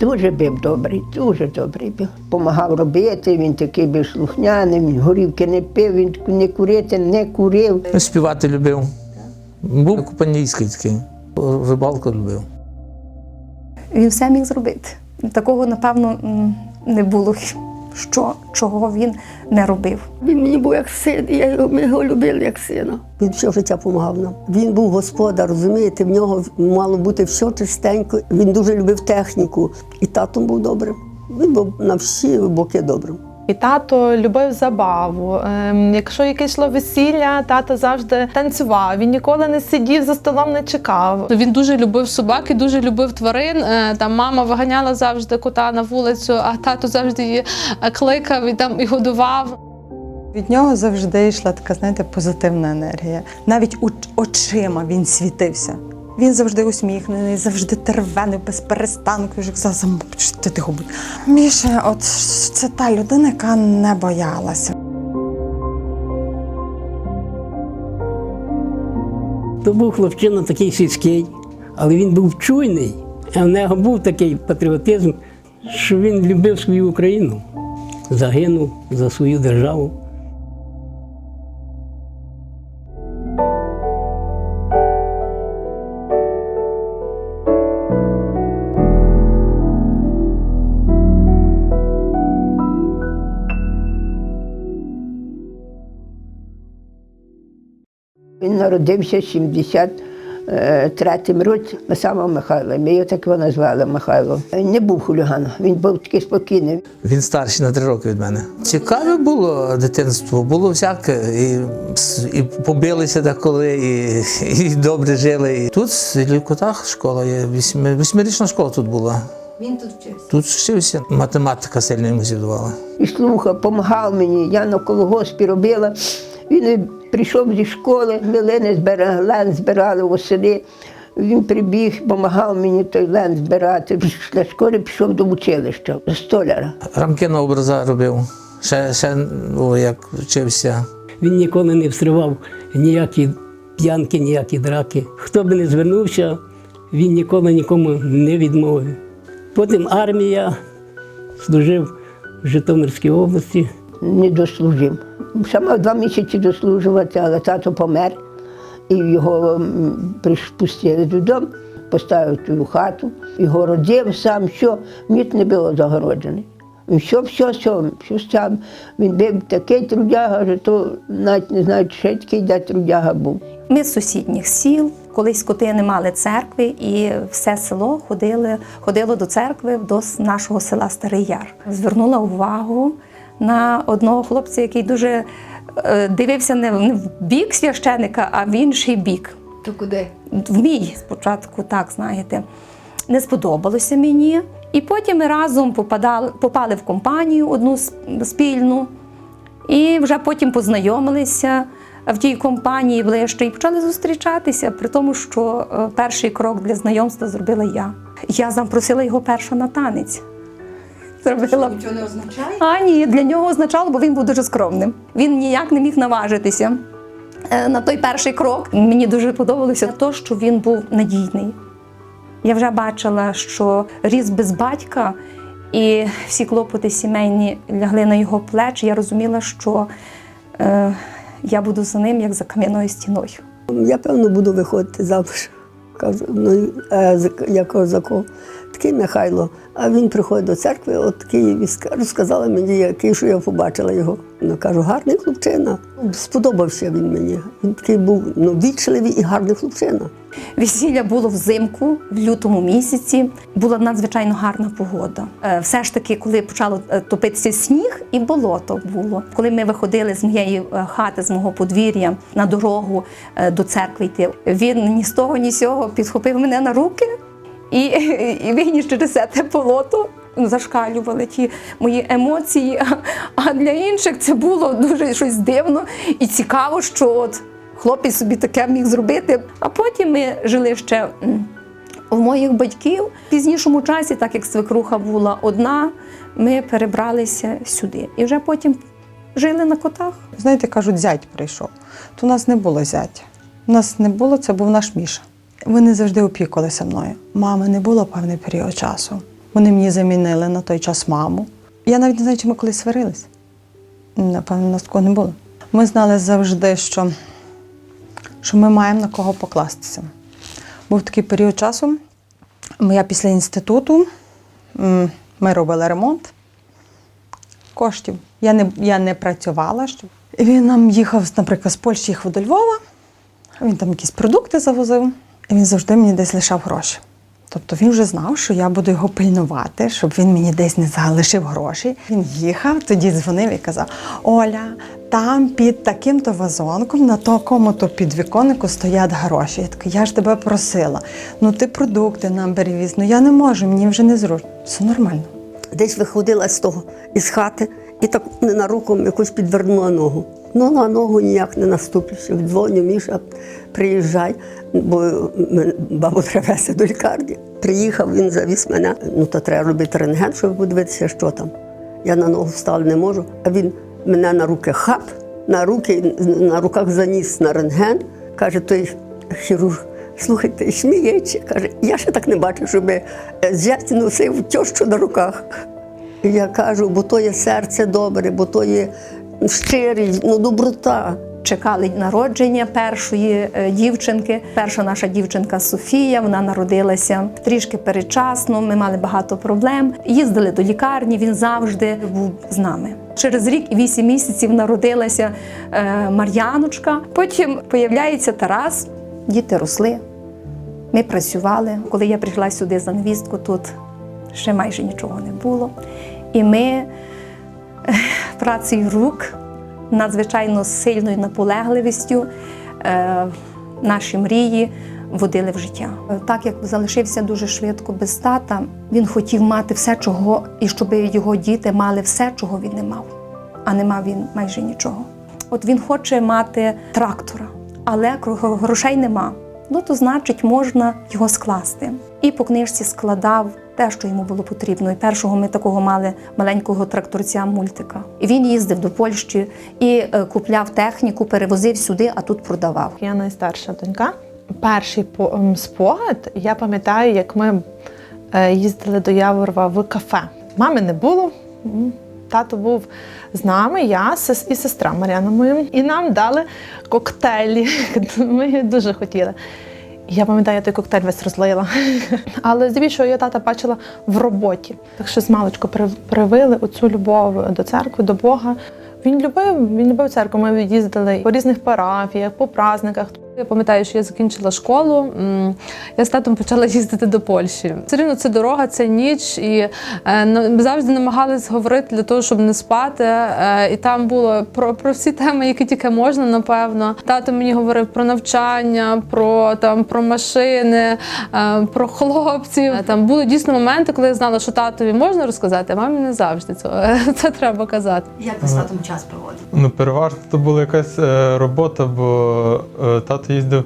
Дуже був добрий, дуже добрий був. Помагав робити, він такий був слухняний, він горівки не пив, він не курити не курив. Ну, Співати любив. Був купанійський такий. Рибалку любив. Він все міг зробити. Такого, напевно, не було, що, чого він не робив. Він мені був як син, і я його, ми його любили як сина. Він все життя допомагав нам. Він був господар, розумієте, в нього мало бути все чистенько. Він дуже любив техніку. І татом був добрим. Він був на всі боки добрим. І тато любив забаву. Ем, якщо якесь йшло весілля, тато завжди танцював. Він ніколи не сидів за столом, не чекав. Він дуже любив собак і дуже любив тварин. Е, Там мама виганяла завжди кота на вулицю, а тато завжди її е, кликав і там і годував. Від нього завжди йшла така, знаєте, позитивна енергія. Навіть у- очима він світився. Він завжди усміхнений, завжди тервений, без перестанку. Я казала, «Замовч, ти тихо будь. Міша, от це та людина, яка не боялася. То був хлопчина такий сільський, але він був чуйний. А в нього був такий патріотизм, що він любив свою Україну, загинув за свою державу. Народився в 73 році на самого Михайла. Ми його так його назвали Михайло. Він не був хуліганом, він був такий спокійний. Він старший на три роки від мене. Цікаве було дитинство, було всяке. І, і побилися деколи, і, і добре жили. І тут в Котах школа є. Вісьми, восьмирічна школа тут була. Він тут вчився? Тут вчився. Математика сильно йому зівдувала. І слухав, допомагав мені. Я на колгоспі робила. Він прийшов зі школи, милини збирали, лен збирали восени. Він прибіг, допомагав мені той лен збирати. Після школи пішов до училища, столяра. Рамки на образа робив. Ще, ще о, як вчився. Він ніколи не всривав ніякі п'янки, ніякі драки. Хто би не звернувся, він ніколи нікому не відмовив. Потім армія служив в Житомирській області. не дослужив. Ще мав два місяці дослужувати, але тато помер. І його м, приспустили додому, поставив ту хату, його родив сам, все, міт не було загороджений. Він все, все, все, все сам. Він був такий трудяга, що то навіть не знаю, чи такий де трудяга був. Ми з сусідніх сіл, колись коти не мали церкви, і все село ходили, ходило до церкви до нашого села Старий Яр. Звернула увагу на одного хлопця, який дуже е, дивився не в бік священика, а в інший бік. То куди? В мій спочатку, так знаєте, не сподобалося мені. І потім ми разом попадали, попали в компанію одну спільну, і вже потім познайомилися в тій компанії ближче і почали зустрічатися, при тому, що е, перший крок для знайомства зробила я. Я запросила його перша на танець. Зробила. Нічого не означає? А ні, для нього означало, бо він був дуже скромним. Він ніяк не міг наважитися е, на той перший крок. Мені дуже подобалося те, що він був надійний. Я вже бачила, що ріс без батька, і всі клопоти сімейні лягли на його плечі. Я розуміла, що е, я буду за ним як за кам'яною стіною. Я певно буду виходити замуж. Кажу, ну е, за кого? Такий Михайло. А він приходить до церкви, от такий розказала мені, який, що я побачила його. Ну кажу, гарний хлопчина. Сподобався він мені. Він такий був ну, вічливий і гарний хлопчина. Весілля було взимку, в лютому місяці. Була надзвичайно гарна погода. Е, Все ж таки, коли почало е, топитися сніг, і болото було. Коли ми виходили з моєї е, хати, з мого подвір'я на дорогу до церкви йти, він ні з того, ні з сього підхопив мене на руки і, і виніс через те болото. Зашкалювали ті мої емоції. А- для інших це було дуже щось дивно і цікаво, що от хлопець собі таке міг зробити. А потім ми жили ще в моїх батьків. В пізнішому часі, так як свекруха була одна, ми перебралися сюди. І вже потім жили на котах. Знаєте, кажуть, зять прийшов. То у нас не було зятя. У нас не було, це був наш Міша. Вони завжди опікувалися мною. Мами не було певний період часу. Вони мені замінили на той час маму. Я навіть не знаю, чи ми колись сварились. Напевно, нас такого не було. Ми знали завжди, що, що ми маємо на кого покластися. Був такий період часу. Я після інституту ми робили ремонт коштів. Я не, я не працювала. І він нам їхав, наприклад, з Польщі їхав до Львова, він там якісь продукти завозив, він завжди мені десь лишав гроші. Тобто він вже знав, що я буду його пильнувати, щоб він мені десь не залишив гроші. Він їхав, тоді дзвонив і казав: Оля, там під таким-то вазонком, на такому-то підвіконнику стоять гроші. Я така, я ж тебе просила. Ну ти продукти нам перевіз, ну я не можу, мені вже не зручно. Все нормально. Десь виходила з того із хати і так ненароком якось підвернула ногу. Ну на ногу ніяк не наступлюсь. Дзвоню, Міша, приїжджай, бо бабу треба везти до лікарні. Приїхав, він завіз мене. Ну то треба робити рентген, щоб подивитися, що там. Я на ногу встати не можу, а він мене на руки хап, на руки, на руках заніс на рентген. Каже, той хірург, слухайте, сміється. Каже, я ще так не бачив, щоб е, зять носив тьощу на руках. Я кажу, бо то є серце добре, бо то є щирість, ну доброта. Чекали народження першої е, дівчинки. Перша наша дівчинка Софія, вона народилася трішки передчасно. Ми мали багато проблем. Їздили до лікарні. Він завжди був з нами. Через рік і вісім місяців народилася е, Мар'яночка. Потім появляється Тарас. Діти росли. Ми працювали. Коли я прийшла сюди за невістку, тут ще майже нічого не було. І ми працею рук, надзвичайно сильною наполегливістю е, наші мрії водили в життя. Так як залишився дуже швидко без тата, він хотів мати все, чого, і щоб його діти мали все, чого він не мав. А не мав він майже нічого. От він хоче мати трактора, але грошей нема. Ну, то значить, можна його скласти. І по книжці складав те, що йому було потрібно. І першого ми такого мали маленького тракторця мультика. І він їздив до Польщі і е, купляв техніку, перевозив сюди, а тут продавав. Я найстарша донька. Перший ем, спогад, я пам'ятаю, як ми е, їздили до Яворова в кафе. Мами не було. Тато був з нами, я і сестра Мар'яна моя. І нам дали коктейлі. Ми дуже хотіли. Я пам'ятаю, я той коктейль весь розлила. Але здебільшого я тата бачила в роботі. Так що з маличку привили оцю любов до церкви, до Бога. Він любив, він любив церкву. Ми їздили по різних парафіях, по праздниках. Я пам'ятаю, що я закінчила школу. Я з татом почала їздити до Польщі. Все рівно це дорога, це ніч, і е, ми завжди намагались говорити для того, щоб не спати. Е, І там було про, про всі теми, які тільки можна, напевно. Тато мені говорив про навчання, про там про машини, е, про хлопців. Е, Там були дійсно моменти, коли я знала, що татові можна розказати, а мамі не завжди цього. Це треба казати. Як ви з татом час проводите? Ну, переважно то була якась е, робота, бо е, тато їздив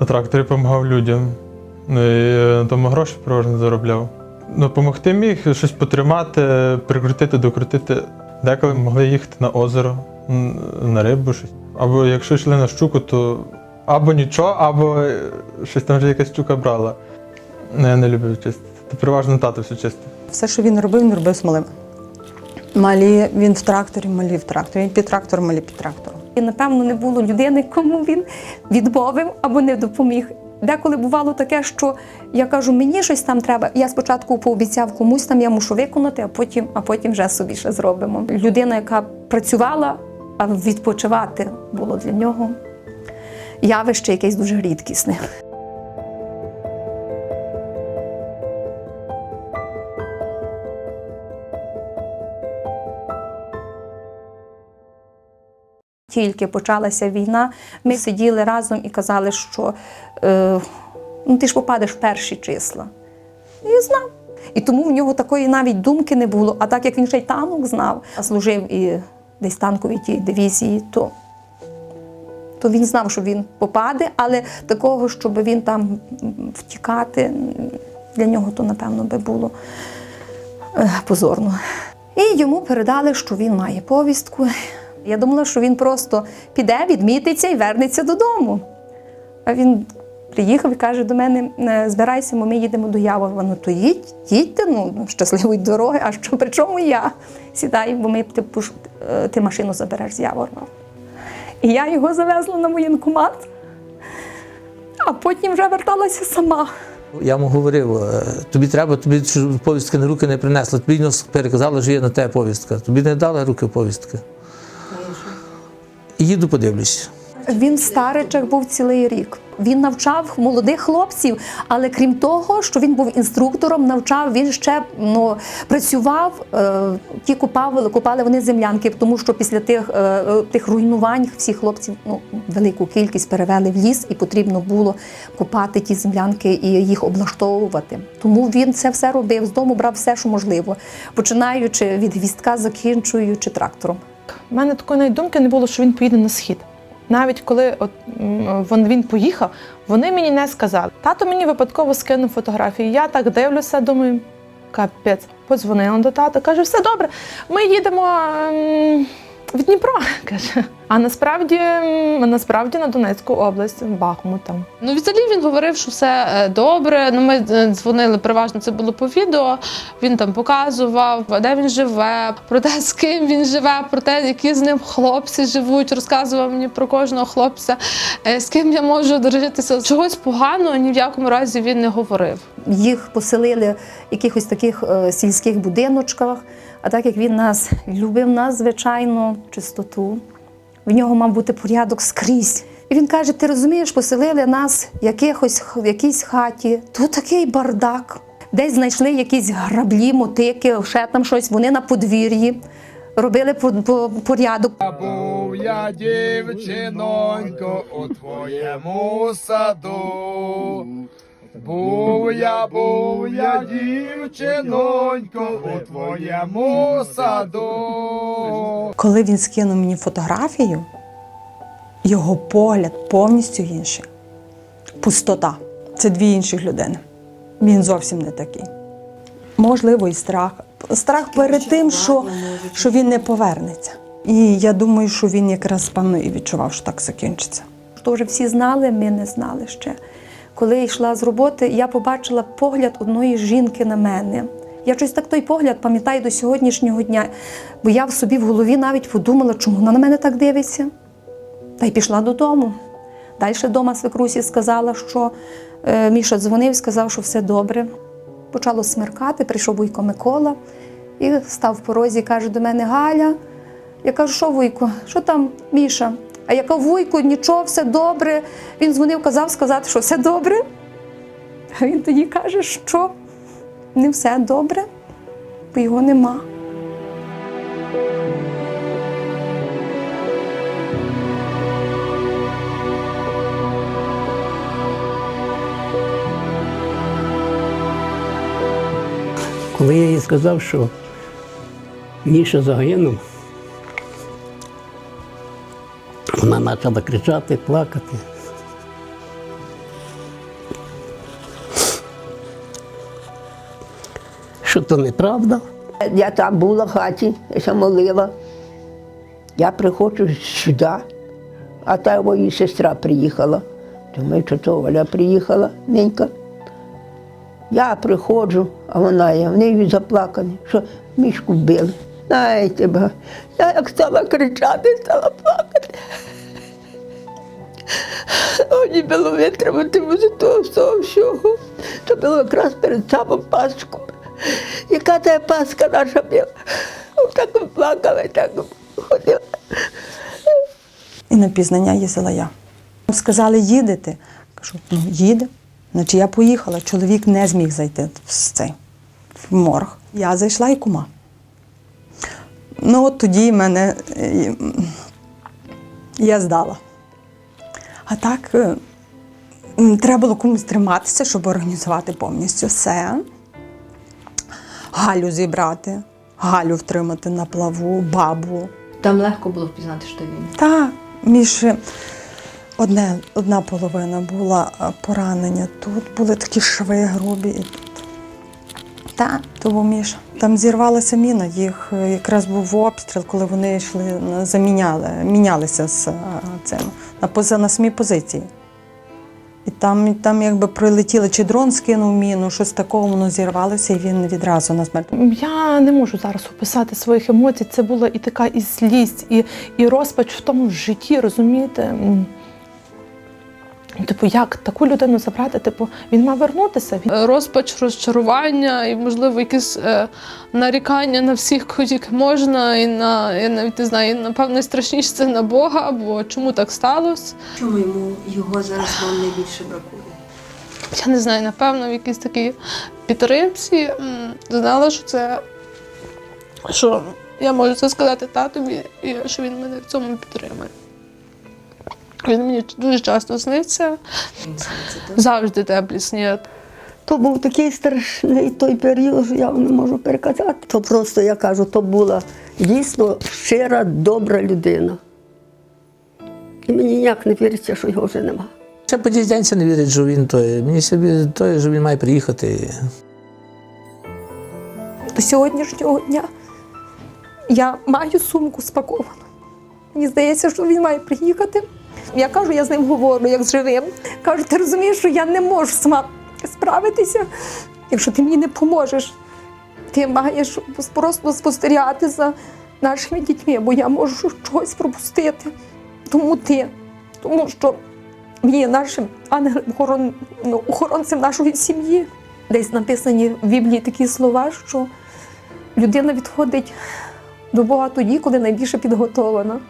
на тракторі, допомагав людям. Ну, і е, тому гроші переважно заробляв. Ну, Помогти міг, щось потримати, прикрутити, докрутити. Деколи могли їхати на озеро, на рибу, щось. Або якщо йшли на щуку, то або нічого, або е, щось там вже якась щука брала. Ну, я не любив чистити. То переважно тато все чистив. Все, що він робив, він робив з малим. Малі він в тракторі, малі в тракторі. Він під трактором, малі під трактором. І напевно не було людини, кому він відмовив або не допоміг. Деколи бувало таке, що я кажу, мені щось там треба. Я спочатку пообіцяв комусь там, я мушу виконати, а потім, а потім вже собі ще зробимо. Людина, яка працювала, а відпочивати було для нього явище якесь дуже рідкісне. Тільки почалася війна, ми сиділи разом і казали, що е, ну, ти ж попадеш в перші числа. І знав. І тому в нього такої навіть думки не було. А так як він ще й танок знав, а служив і десь танковій тій дивізії, то, то він знав, що він попаде, але такого, щоб він там втікати, для нього то, напевно, би було е, позорно. І йому передали, що він має повістку. Я думала, що він просто піде, відмітиться і вернеться додому. А він Приїхав і каже до мене: «Е, збирайся, ми їдемо до Яворова. Ну то їдь, їдьте, ну щасливої дороги. А що при чому я? Сідай, бо ми ти, е, ти машину забереш з Яворова. І я його завезла на воєнкомат, а потім вже верталася сама. Я йому говорив, е, тобі треба, тобі повістки на руки не принесли. Тобі ну, переказали, що є на тебе повістка. Тобі не дали руки повістки. Їду подивлюсь. Він в Старичах був цілий рік. Він навчав молодих хлопців, але крім того, що він був інструктором, навчав він ще ну, працював. Е, ті купали, купали вони землянки, тому що після тих, е, тих руйнувань всі хлопців ну, велику кількість перевели в ліс, і потрібно було купати ті землянки і їх облаштовувати. Тому він це все робив з дому, брав все, що можливо, починаючи від гвіздка, закінчуючи трактором. У мене такої навіть думки не було, що він поїде на схід. Навіть коли от, він, поїхав, вони мені не сказали. Тато мені випадково скинув фотографії. Я так дивлюся, думаю, капець. Подзвонила до тата, каже, все добре, ми їдемо ем, в Дніпро. каже. А насправді, насправді на Донецьку область, Бахмут там. Ну, взагалі він говорив, що все е, добре. Ну, ми е, дзвонили переважно, це було по відео. Він там показував, де він живе, про те, з ким він живе, про те, які з ним хлопці живуть. Розказував мені про кожного хлопця, е, з ким я можу дружитися. Чогось поганого ні в якому разі він не говорив. їх поселили в якихось таких сільських будиночках. А так як він нас любив нас, звичайно, чистоту, в нього мав бути порядок скрізь. І він каже: ти розумієш, поселили нас в якихось в якійсь хаті, тут такий бардак. Десь знайшли якісь граблі, мотики, ще там щось. Вони на подвір'ї робили по- по- порядок. Був я дівчинонько у твоєму саду. Був я, був я дівчинонько у твоєму саду. Коли він скинув мені фотографію, його погляд повністю інший. Пустота. Це дві інших людини. Він зовсім не такий. Можливо, і страх. Страх перед тим, що, що він не повернеться. І я думаю, що він якраз певно і відчував, що так закінчиться. То вже всі знали, ми не знали ще. Коли йшла з роботи, я побачила погляд одної жінки на мене. Я щось так той погляд пам'ятаю до сьогоднішнього дня, бо я в собі в голові навіть подумала, чому вона на мене так дивиться. Та й пішла додому. Далі вдома свекрусі сказала, що е, Міша дзвонив, сказав, що все добре. Почало смеркати, прийшов Вуйко Микола і став в порозі каже до мене Галя. Я кажу, що Вуйко, що там Міша? А я кажу, Вуйко, нічого, все добре. Він дзвонив, казав сказати, що все добре. А він тоді каже, що не все добре, бо його нема. Коли я їй сказав, що Міша загинув, вона почала кричати, плакати. Що то неправда? Я там була в хаті, я молила. Я приходжу сюди, а та її сестра приїхала. Думаю, що то Оля приїхала, ненька. Я приходжу, а вона є, в неї заплакані, що мішку вбили. Знаєте, ба, я як стала кричати, стала плакати. Мені було витримати з того всього всього. Це було якраз перед самим Пасхом. Яка та Пасха наша була? Так плакала, так ходила. І на пізнання їздила я. Сказали, їдете. Кажу, ну їде. Значить, я поїхала. Чоловік не зміг зайти в цей в морг. Я зайшла і кума. Ну, от тоді мене е, я здала. А так е, треба було комусь триматися, щоб організувати повністю все. Галю зібрати, Галю втримати на плаву, бабу. Там легко було впізнати, що він. Та між одне, одна половина була е, поранення. Тут були такі шви грубі. Та, то був Міша. Там зірвалася міна, їх е, якраз був обстріл, коли вони йшли, заміняли, мінялися з е, цим на, пози- на самій позиції. І там, там якби прилетіло, чи дрон скинув міну, щось такого, воно зірвалося, і він відразу на смерть. Я не можу зараз описати своїх емоцій. Це була і така і злість, і, і розпач в тому житті, розумієте? Типу, як таку людину забрати? Типу, він мав вернутися. Він... Розпач, розчарування і, можливо, якісь е, нарікання на всіх, тільки можна, і на я навіть не знаю, і, напевно, найстрашніше це на Бога, бо чому так сталося? Чому йому його зараз вам найбільше бракує? Я не знаю, напевно, в якійсь такій підтримці знала, що це що я можу це сказати татові, і що він мене в цьому підтримує. Він мені дуже часто сниться, завжди теплі сні. То був такий страшний той період, що я не можу переказати. То просто я кажу, то була дійсно щира, добра людина. І мені ніяк не віриться, що його вже нема. Ще по не вірить, що він той. Мені собі той, що він має приїхати. До сьогоднішнього дня я маю сумку спаковану. Мені здається, що він має приїхати. Я кажу, я з ним говорю, як з живим. Кажу, ти розумієш, що я не можу сама справитися, якщо ти мені не поможеш. Ти маєш просто спостерігати за нашими дітьми, бо я можу щось пропустити. Тому ти, тому що є нашим ангелом охоронцем нашої сім'ї. Десь написані в Біблії такі слова, що людина відходить до Бога тоді, коли найбільше підготовлена.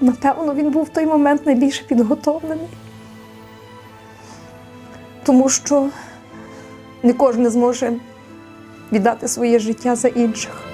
Напевно, він був в той момент найбільше підготовлений. Тому що не кожен зможе віддати своє життя за інших.